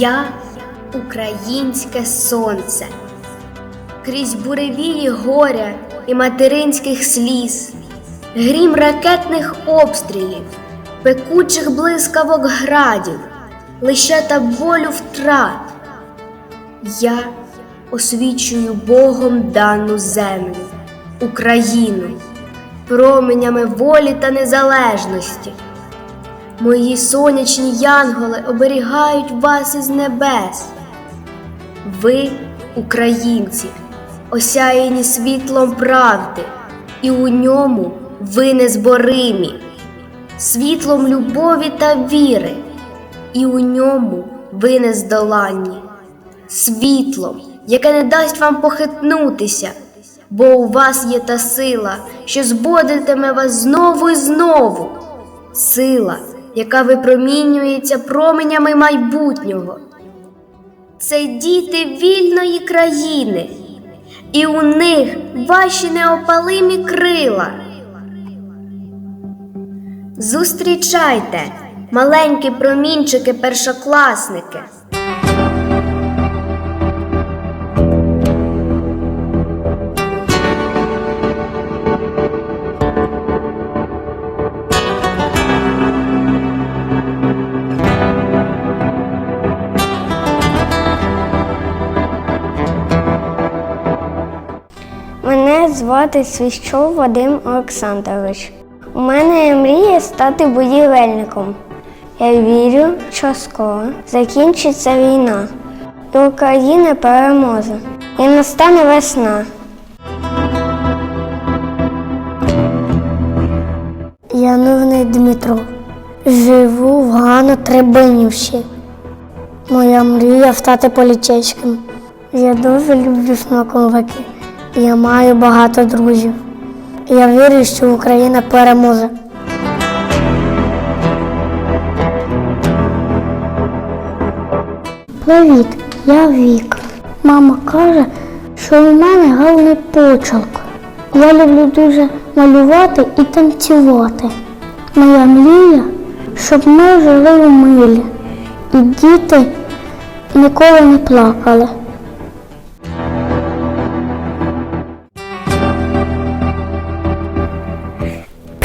Я українське сонце. Крізь буревії горя і материнських сліз, грім ракетних обстрілів, пекучих блискавок градів, лищата болю втрат. Я освічую Богом дану землю, Україну, променями волі та незалежності. Мої сонячні янголи оберігають вас із небес. Ви, українці, осяяні світлом правди, і у ньому ви незборимі, світлом любові та віри, і у ньому ви нездоланні, світлом, яке не дасть вам похитнутися, бо у вас є та сила, що збодитиме вас знову і знову. Сила, яка випромінюється променями майбутнього. Це діти вільної країни, і у них ваші неопалимі крила. Зустрічайте, маленькі промінчики першокласники. Звати Свіщов Вадим Олександрович. У мене є мрія стати будівельником. Я вірю, що скоро закінчиться війна, і Україна переможе, і настане весна. Я Нурний Дмитро. Живу в Гано-Требинівщі. Моя мрія стати поліцейським. Я дуже люблю смаковики. Я маю багато друзів. Я вірю, що Україна переможе. Привіт, я Віка. Мама каже, що у мене гарний почерк. Я люблю дуже малювати і танцювати. Моя мрія, щоб ми жили у милі, і діти ніколи не плакали.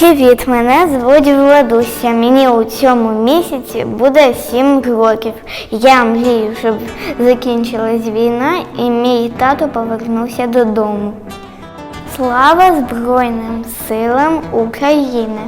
Привіт, мене звуть Владуся. Мені у цьому місяці буде 7 років. Я мрію, щоб закінчилась війна і мій тато повернувся додому. Слава Збройним силам України!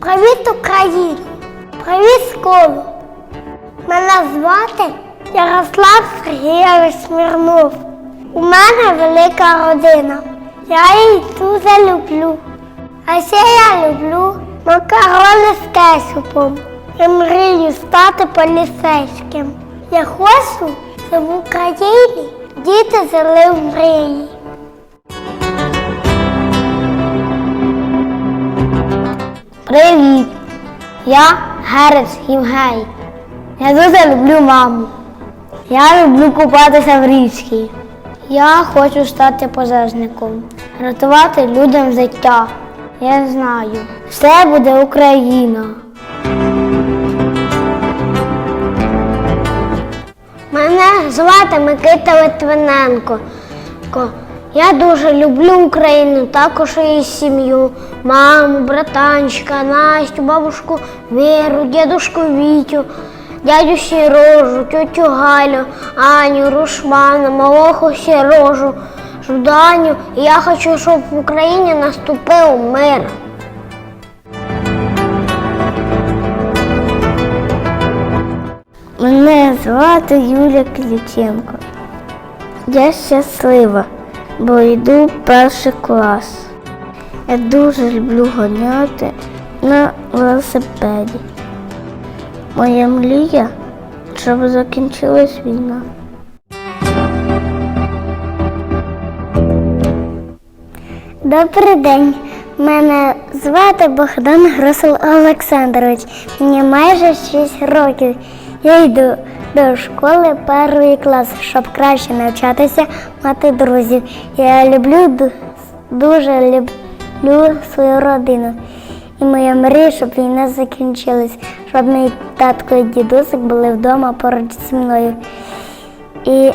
Привіт, Україна! Привіт, школу! Мене звати Ярослав Сергійович Смірнов. У мене велика родина. Я її дуже люблю. А ще я люблю макарони з кетчупом і мрію стати поліцейським. Я хочу, щоб в Україні діти жили в мрії. Привіт! Я Герець Євгей. Я дуже люблю маму. Я люблю купатися в річці. Я хочу стати пожежником, рятувати людям життя. Я знаю, все буде Україна. Мене звати Микита Литвиненко. Я дуже люблю Україну, також і сім'ю, маму, братанчика, Настю, бабушку Віру, дідушку Вітю, дядю Сірожу, тьотю Галю, Аню, Рушмана, малого Сірожу, Жуданю. І я хочу, щоб в Україні наступив мир. Мене звати Юлія Кліченко. Я щаслива, бо йду в перший клас. Я дуже люблю гоняти на велосипеді. Моя мрія, щоб закінчилась війна. Добрий день. Мене звати Богдан Гросел Олександрович. Мені майже 6 років. Я йду до школи перший клас, щоб краще навчатися, мати друзів. Я люблю дуже люблю свою родину. І моя мрія, щоб війна закінчилась, щоб мій татко і дідусик були вдома поруч зі мною. І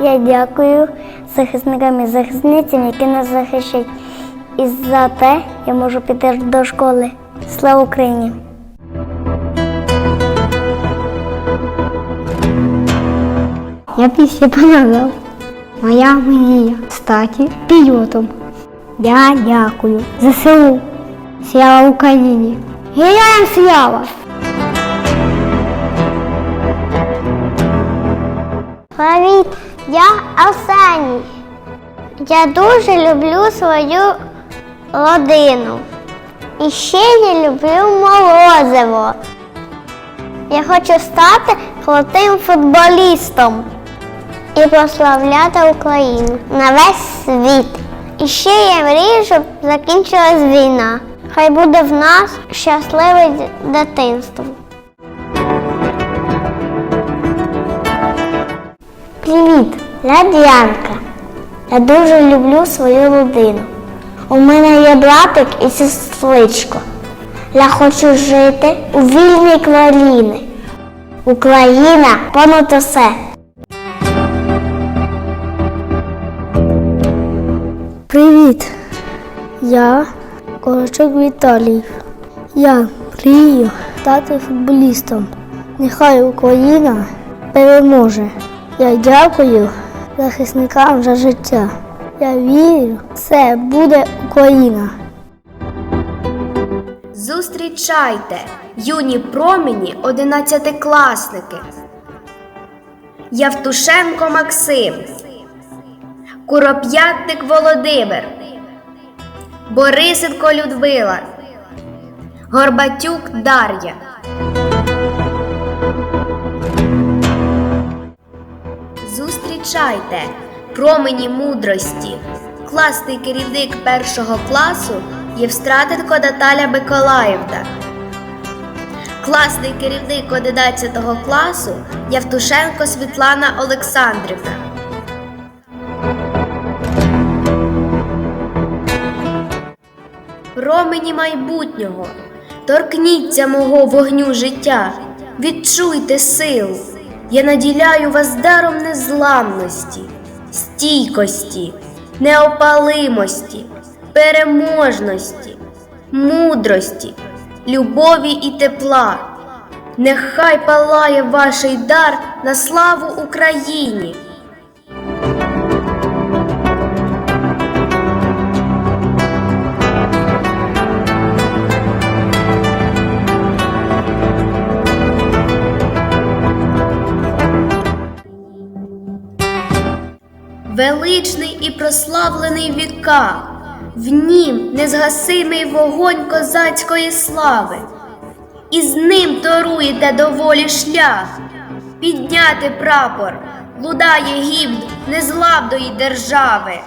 я дякую захисникам і захисницям, які нас захищають. І за те я можу піти до школи. Слава Україні! Я б всі. Моя мрія стати пілотом. Я дякую ЗСУ. Слава Україні! Героям слава! Привіт, я Арсеній. Я дуже люблю свою родину. І ще я люблю морозиво. Я хочу стати крутим футболістом і прославляти Україну на весь світ. І ще я мрію, щоб закінчилась війна. Хай буде в нас щасливе дитинство. Привіт, я Діанка. Я дуже люблю свою родину. У мене є братик і сестричко. Я хочу жити у вільній країні. Україна понад усе. Привіт. Я Корочок Віталій. Я мрію стати футболістом. Нехай Україна переможе. Я дякую захисникам за життя. Я вірю, все буде Україна. Зустрічайте, юні промені одинадцятикласники. Явтушенко Максим, Куроп'ятник Володимир, Борисенко Людмила, Горбатюк Дар'я. Зустрічайте промені мудрості. Класний керівник першого класу Євстратенко Наталя Миколаївна. Класний керівник 11 класу Явтушенко Світлана Олександрівна. Промені майбутнього, торкніться мого вогню життя, відчуйте силу. Я наділяю вас даром незламності, стійкості, неопалимості, переможності, мудрості, любові і тепла. Нехай палає ваший дар на славу Україні. Величний і прославлений віка, в нім незгасимий вогонь козацької слави, і з ним торуєте до волі шлях, підняти прапор, лудає гімн незламної держави.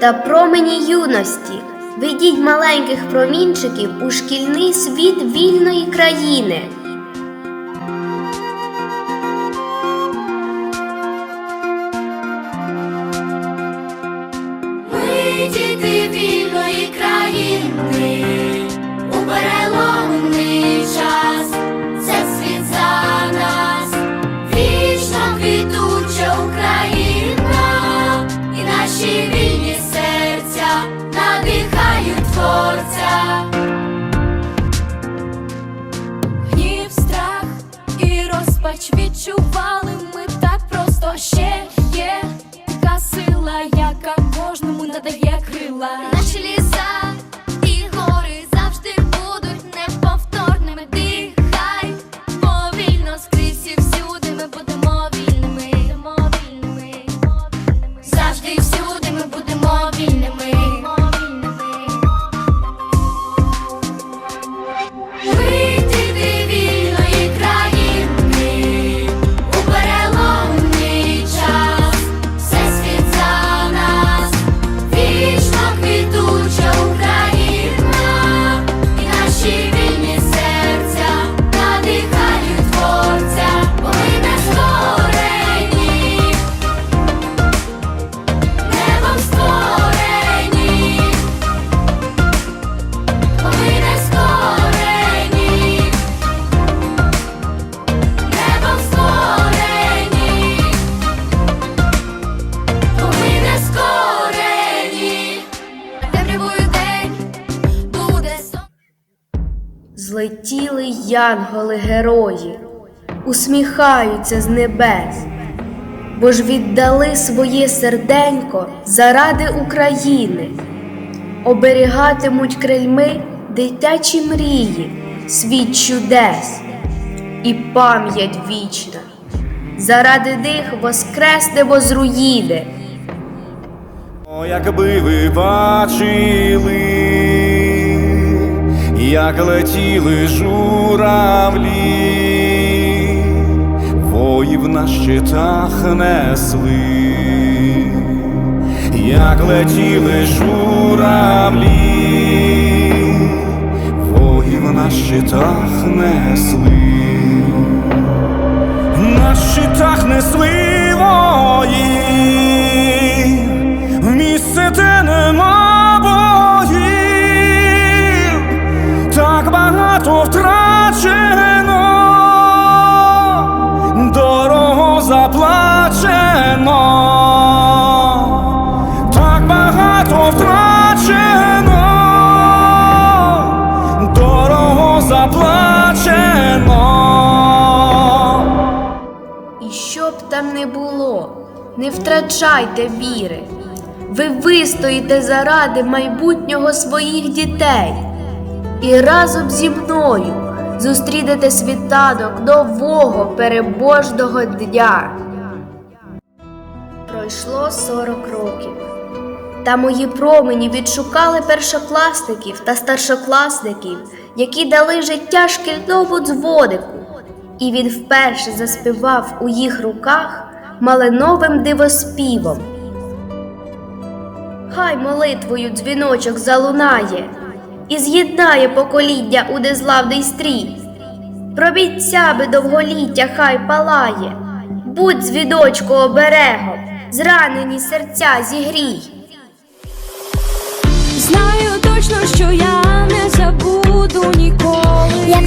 Та промені юності. Ведіть маленьких промінчиків у шкільний світ вільної країни. Відчували ми так просто ще є така сила, яка кожному надає крила. Янголи герої, усміхаються з небес, бо ж віддали своє серденько заради України, оберігатимуть крильми дитячі мрії, світ чудес і пам'ять вічна. Заради них воскреснемо з руїни. О, якби ви бачили, як летіли журавлі, воїв на щитах несли, як летіли журавлі, воїв на щитах несли. На щитах несли вої, в місце, де нема багато втрачено, дорого заплачено, так багато втрачено, дорого заплачено. І що там не було, не втрачайте віри. Ви вистоїте заради майбутнього своїх дітей і разом зі мною зустрінете світанок нового переможного дня. Пройшло 40 років. Та мої промені відшукали першокласників та старшокласників, які дали життя шкільному дзвонику, і він вперше заспівав у їх руках малиновим дивоспівом. Хай молитвою дзвіночок залунає і з'єднає покоління у незлавний стрій. Пробійцями довголіття хай палає, будь звідочку, оберегом, зранені серця зігрій. Знаю точно, що я не забуду ніколи, Як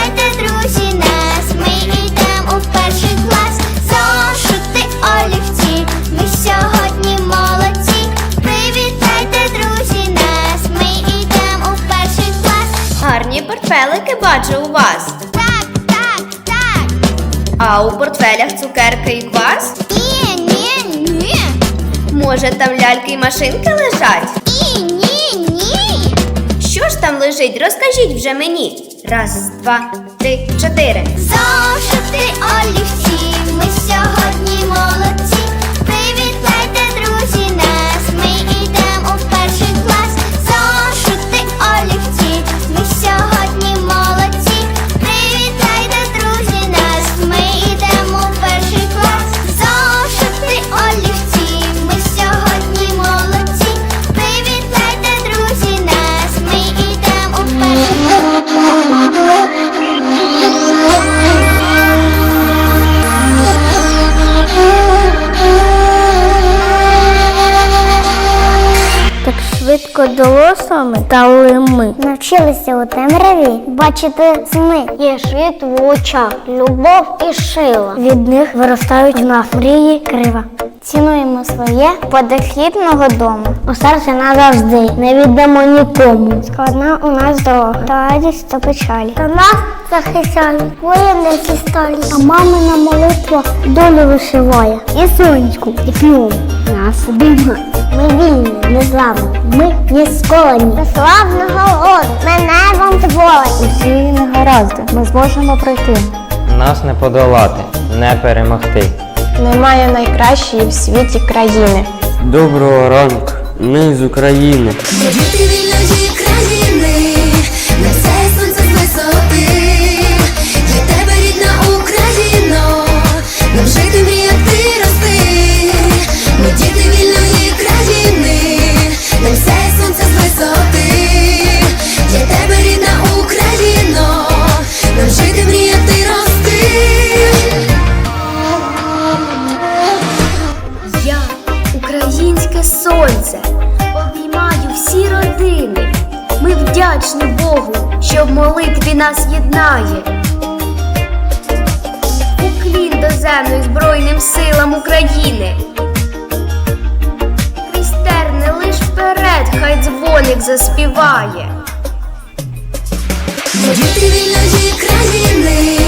А у портфелях цукерки і квас? Ні, ні, ні. Може, там ляльки і машинки лежать? Ні, ні, ні. Що ж там лежить? Розкажіть вже мені. Раз, два, три, чотири. Зошити олівці, ми сьогодні дорослими стали ми. Навчилися у темряві бачити сни. Є світ в очах, любов і шила. Від них виростають в нас мрії крива. Цінуємо своє подохідного дому. У серці назавжди не віддамо нікому. Складна у нас дорога, та радість та печаль. Та нас захищають воїни зі сталі. А мамина молитва долю вишиває. І сонечку, і п'ю нас обіймає. Ми вільні, незламні, ми не сковані. До славного роду, ми небом творені. Усі негаразди ми зможемо пройти. Нас не подолати, не перемогти. Немає найкращої в світі країни. Доброго ранку, ми з України. Що в молитві нас єднає. Уклін до доземною Збройним силам України. Христерне лиш вперед, хай дзвоник заспіває. Діти вільної країни,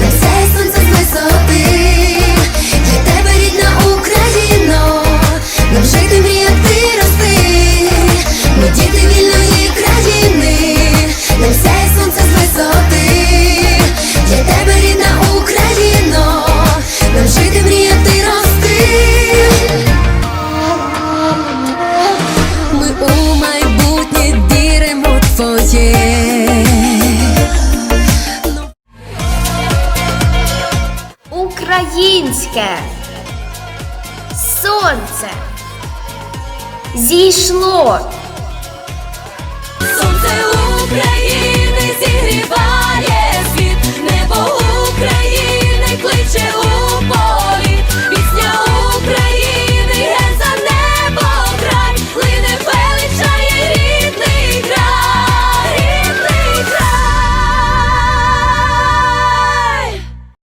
на все сонце з висоти. Українське сонце зійшло. Сонце України зігріває.